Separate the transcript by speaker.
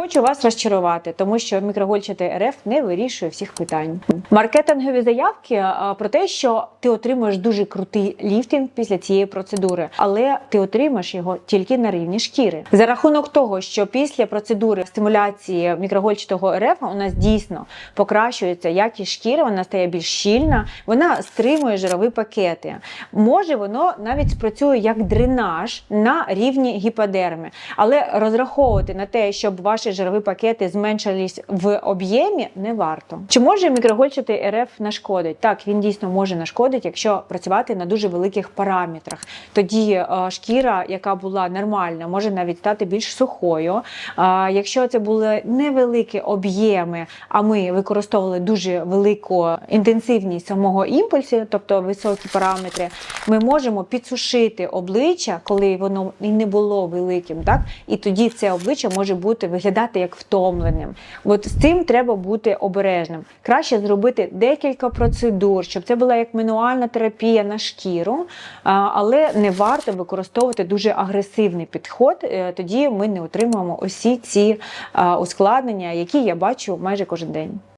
Speaker 1: Хочу вас розчарувати, тому що мікрогольчатий РФ не вирішує всіх питань. Маркетингові заявки про те, що ти отримуєш дуже крутий ліфтинг після цієї процедури, але ти отримаєш його тільки на рівні шкіри. За рахунок того, що після процедури стимуляції мікрогольчатого РФ у нас дійсно покращується якість шкіри, вона стає більш щільна, вона стримує жирові пакети. Може, воно навіть спрацює як дренаж на рівні гіподерми, але розраховувати на те, щоб ваші жирові пакети зменшились в об'ємі, не варто. Чи може мікрогольчатий РФ нашкодить? Так, він дійсно може нашкодити, якщо працювати на дуже великих параметрах. Тоді е, шкіра, яка була нормальна, може навіть стати більш сухою. А якщо це були невеликі об'єми, а ми використовували дуже велику інтенсивність самого імпульсу, тобто високі параметри, ми можемо підсушити обличчя, коли воно і не було великим, так і тоді це обличчя може бути виглядати як втомленим. От з цим треба бути обережним. Краще зробити декілька процедур, щоб це була як мануальна терапія на шкіру, але не варто використовувати дуже агресивний підход. е, Тоді ми не отримуємо усі ці ускладнення, які я бачу майже кожен день.